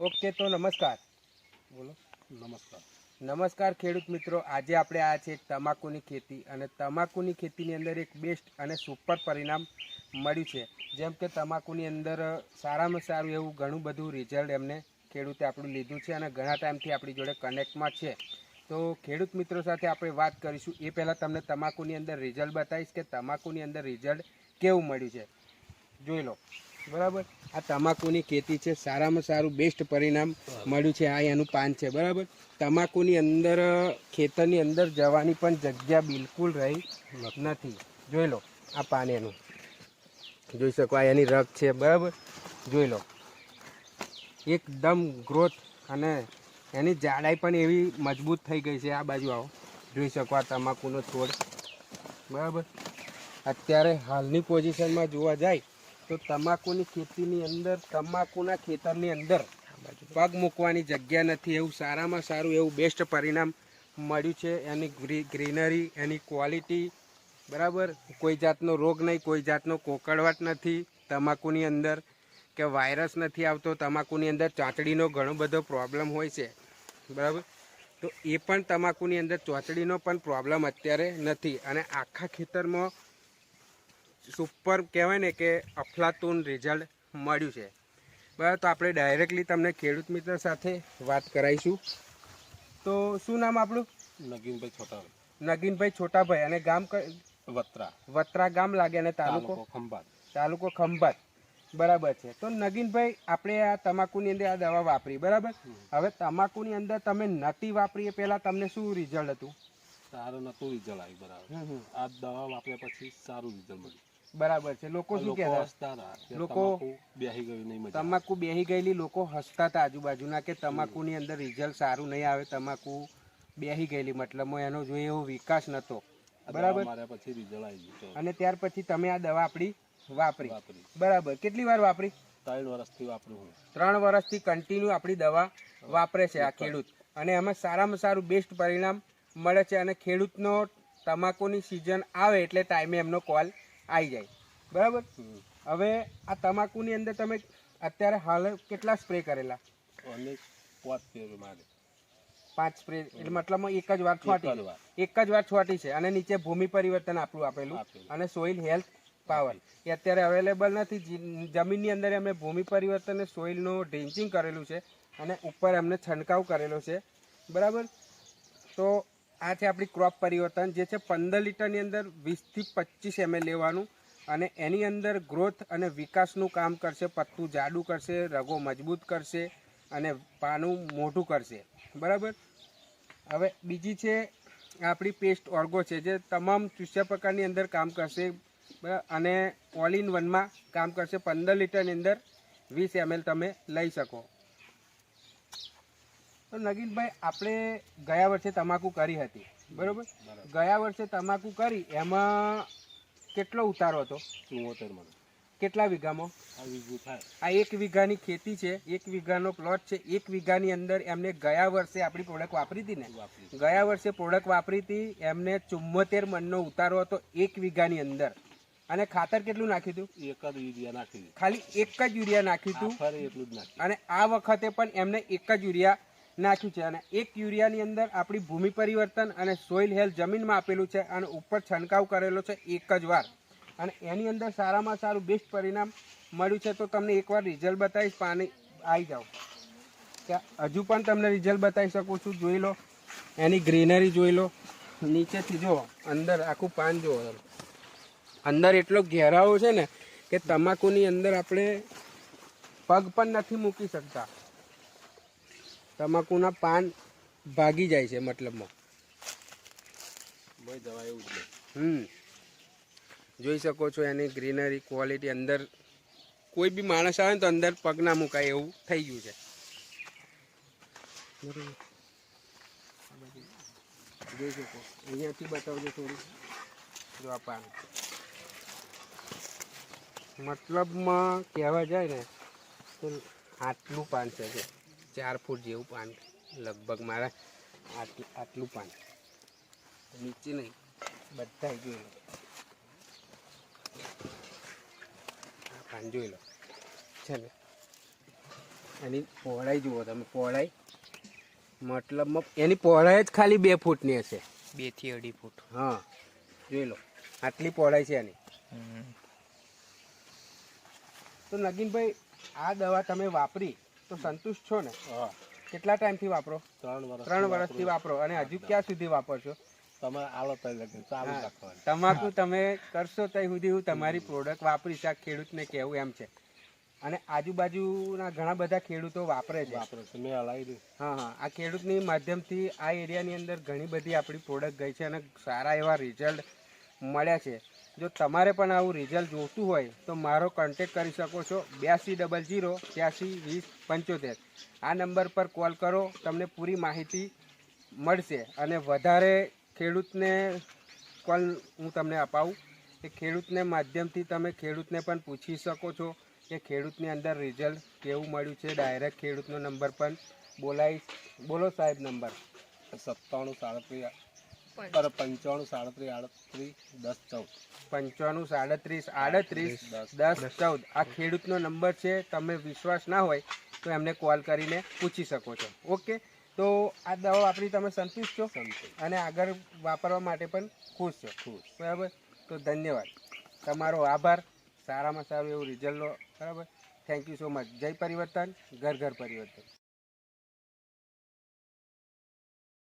Okay તો નમસ્કાર. બોલો. નમસ્કાર. નમસ્કાર ખેડૂત મિત્રો. આજે આપણે આ છે તમાકુની ખેતી અને તમાકુની ખેતીની અંદર એક બેસ્ટ અને સુપર પરિણામ મળ્યું છે. જેમ કે તમાકુની અંદર સારામાં સારું એવું ઘણું બધું રિઝલ્ટ એમને ખેડૂતે આપણું લીધું છે અને ઘણા ટાઈમથી આપણી જોડે કનેક્ટમાં છે. તો ખેડૂત મિત્રો સાથે આપણે વાત કરીશું. એ પહેલાં તમને તમાકુની અંદર રિઝલ્ટ બતાવીશ કે તમાકુની અંદર રિઝલ્ટ કેવું મળ્યું છે. જોઈ લો. બરાબર? આ તમાકુની ખેતી છે, સારામાં સારું બેસ્ટ પરિણામ મળ્યું છે, આ એનું પાન છે, બરાબર? તમાકુની અંદર, ખેતરની અંદર જવાની પણ જગ્યા બિલકુલ રહી નથી. જોઈ લો, આ પાન એનું. જોઈ શકો, આ એની રગ છે, બરાબર? જોઈ લો. એકદમ ગ્રોથ અને એની જાડાઈ પણ એવી મજબૂત થઈ ગઈ છે, આ બાજુ આવો. જોઈ શકો, આ તમાકુનો છોડ. બરાબર? અત્યારે હાલની પોઝિશનમાં જોવા જાય તો તમાકુની ખેતીની અંદર, તમાકુના ખેતરની અંદર પગ મૂકવાની જગ્યા નથી. એવું સારામાં સારું, એવું બેસ્ટ પરિણામ મળ્યું છે. એની ગ્રીનરી, એની ક્વોલિટી બરાબર? કોઈ જાતનો રોગ નહીં, કોઈ જાતનો કોકળવાટ નથી તમાકુની અંદર. કે વાયરસ નથી આવતો, તમાકુની અંદર ચાંચડીનો ઘણો બધો પ્રોબ્લેમ હોય છે. બરાબર? તો એ પણ તમાકુની અંદર ચોંચડીનો પણ પ્રોબ્લેમ અત્યારે નથી. અને આખા ખેતરમાં સુપર કહેવાય ને કે અફલાતુન રિઝલ્ટ મળ્યું છે. બરાબર તો આપણે ડાયરેક્ટલી તમને ખેડૂત મિત્ર સાથે વાત કરાવીશું. તો શું નામ આપણું? નગીનભાઈ છોટાભાઈ. નગીનભાઈ છોટાભાઈ અને ગામ વત્રા. વત્રા ગામ લાગે અને તાલુકો? તાલુકો ખંભાત. તાલુકો ખંભાત. બરાબર છે. તો નગીનભાઈ આપણે આ તમાકુની અંદર આ દવા વાપરી બરાબર? હવે તમાકુની અંદર તમે નતી વાપરી એ પહેલાં તમને શું રિઝલ્ટ હતું? સારું નતું રિઝલ્ટ આવ્યું બરાબર. આ દવા વાપર્યા પછી સારું રિઝલ્ટ મળ્યું. બરાબર છે. લોકો શું કહેતા? લોકો- તમાકુ ગયું નહીં તમાકુ બેહી ગયેલી લોકો હસતા હતા આજુબાજુના કે તમાકુની અંદર રિઝલ્ટ સારું નહીં આવે તમાકુ બેહી ગયેલી. મતલબ એનો જોઈએ એવો વિકાસ નતો. બરાબર? પછી રિઝલ્ટ અને ત્યાર પછી તમે આ દવા આપણી વાપરી. વાપરી. બરાબર? કેટલી વાર વાપરી? ત્રણ વર્ષથી વાપરું ત્રણ વર્ષથી કન્ટિન્યુ આપણી દવા વાપરે છે આ ખેડૂત. અને એમાં સારામાં સારું બેસ્ટ પરિણામ મળે છે અને ખેડૂતનો તમાકુની સિઝન આવે એટલે ટાઈમે એમનો કોલ આવી જાય. બરાબર? હવે આ તમાકુની અંદર તમે અત્યારે હાલ કેટલા સ્પ્રે કરેલા? પાંચ સ્પ્રે એટલે મતલબમાં એક જ વાર છોટી એક જ વાર છોટી છે. અને નીચે ભૂમિ પરિવર્તન આપણું આપેલું. આપેલું. અને સોઇલ હેલ્થ પાવર. એ અત્યારે અવેલેબલ નથી. જમીનની અંદર અમે ભૂમિ પરિવર્તન સોઇલનું ડ્રિન્ચિંગ કરેલું છે. અને ઉપર એમને છંટકાવ કરેલો છે. બરાબર? તો આ છે આપણી ક્રોપ પરિવર્તન, જે છે પંદર લીટરની અંદર વીસથી પચીસ એમએલ લેવાનું અને એની અંદર ગ્રોથ અને વિકાસનું કામ કરશે, પત્તું જાડું કરશે, રગો મજબૂત કરશે અને પાનું મોટું કરશે. બરાબર? હવે બીજી છે આપણી પેસ્ટ ઓર્ગો છે, જે તમામ ચૂસ્યા પ્રકારની અંદર કામ કરશે અને ઓલ ઇન વનમાં કામ કરશે. પંદર લીટરની અંદર વીસ એમએલ તમે લઈ શકો. તો નગીનભાઈ આપણે ગયા વર્ષે તમાકુ કરી હતી બરોબર? ગયા વર્ષે તમાકુ કરી એમાં કેટલો ઉતારો હતો? ચુમોતેર મણ. કેટલા વીઘામાં? આ એક વીઘાની ખેતી છે એક વીઘાનો પ્લોટ છે એક વીઘાની અંદર એમને ગયા વર્ષે આપણી પ્રોડક્ટ વાપરી હતી ને? ગયા વર્ષે પ્રોડક્ટ વાપરી હતી એમને ચુમ્મોતેર મણનો ઉતારો હતો એક વીઘાની અંદર. અને ખાતર કેટલું નાખ્યું હતું? એક જ યુરિયા નાખ્યું. ખાલી એક જ યુરિયા નાખ્યું હતું. એટલું જ નાખ્યું. અને આ વખતે પણ એમને એક જ યુરિયા નાખ્યું છે અને એક યુરિયાની અંદર આપણી ભૂમિ પરિવર્તન અને સોઇલ હેલ્થ જમીનમાં આપેલું છે અને ઉપર છંટકાવ કરેલો છે એક જ વાર. અને એની અંદર સારામાં સારું બેસ્ટ પરિણામ મળ્યું છે તો તમને એકવાર રિઝલ્ટ બતાવીશ, પાણી આવી જાઓ. કે હજુ પણ તમને રિઝલ્ટ બતાવી શકું છું, જોઈ લો. એની ગ્રીનરી જોઈ લો. નીચેથી જુઓ, અંદર આખું પાન જુઓ. અંદર એટલો ઘેરાવો છે ને કે તમાકુની અંદર આપણે પગ પણ નથી મૂકી શકતા. તમાકુના પાન ભાગી જાય છે મતલબમાં. દવા એવું જ હમ. જોઈ શકો છો એની ગ્રીનરી ક્વોલિટી અંદર કોઈ બી માણસ આવે ને તો અંદર પગ ના મુકાય એવું થઈ ગયું છે. જોઈ શકો. અહીંયાથી બતાવજો થોડું. જો આ પાન. મતલબમાં કહેવા જાય ને તો આટલું પાન છે ચાર ફૂટ જેવું પાન. લગભગ મારા આટલું આટલું પાન. નીચે નહીં બધા જોઈ લો. આ પાન જોઈ લો. છે ને એની પહોળાઈ જુઓ તમે પહોળાઈ. મતલબમાં એની પહોળાઈ જ ખાલી બે ફૂટની હશે. બેથી અઢી ફૂટ. હા જોઈ લો. આટલી પહોળાઈ છે એની. તો નગીનભાઈ આ દવા તમે વાપરી. તો સંતુષ્ટ છો ને? કેટલા ટાઈમથી વાપરો? ત્રણ વર્ષ ત્રણ વર્ષથી વાપરો. અને હજુ ક્યાં સુધી વાપરશો તમે આલો તમાકુ તમે કરશો ત્યાં સુધી હું તમારી પ્રોડક્ટ વાપરીશ. આ ખેડૂતને કહેવું એમ છે. અને આજુબાજુના ઘણા બધા ખેડૂતો વાપરે છે. વાપરે છે. મેં હલાવી હા હા. આ ખેડૂતની માધ્યમથી આ એરિયાની અંદર ઘણી બધી આપણી પ્રોડક્ટ ગઈ છે અને સારા એવા રિઝલ્ટ મળ્યા છે. જો તમારે પણ આવું રિઝલ્ટ જોઈતું હોય, તો મારો કોન્ટેક કરી શકો છો બ્યાસી ડબલ જીરો ત્યાસી વીસ પંચોતેર. આ નંબર પર કોલ કરો, તમને પૂરી માહિતી મળશે અને વધારે ખેડૂતને કોલ હું તમને અપાવું કે ખેડૂતને માધ્યમથી તમે ખેડૂતને પણ પૂછી શકો છો કે ખેડૂતની અંદર રિઝલ્ટ કેવું મળ્યું છે. ડાયરેક્ટ ખેડૂતનો નંબર પણ બોલાવીશ બોલો સાહેબ નંબર સત્તાણું સાડત્રીસ પર પંચાણું સાડત્રીસ આડત્રીસ દસ ચૌદ. પંચાણું સાડત્રીસ આડત્રીસ દસ. ચૌદ. આ ખેડૂતનો નંબર છે તમે વિશ્વાસ ના હોય તો એમને કોલ કરીને પૂછી શકો છો. ઓકે? તો આ દવા વાપરી તમે સંતુષ્ટ છો? સંતોષ અને આગળ વાપરવા માટે પણ ખુશ છો? ખુશ. બરાબર? તો ધન્યવાદ. તમારો આભાર. સારામાં સારું એવું રિઝલ્ટ લો. બરાબર? થેન્ક યુ સો મચ જય પરિવર્તન. ઘર ઘર પરિવર્તન.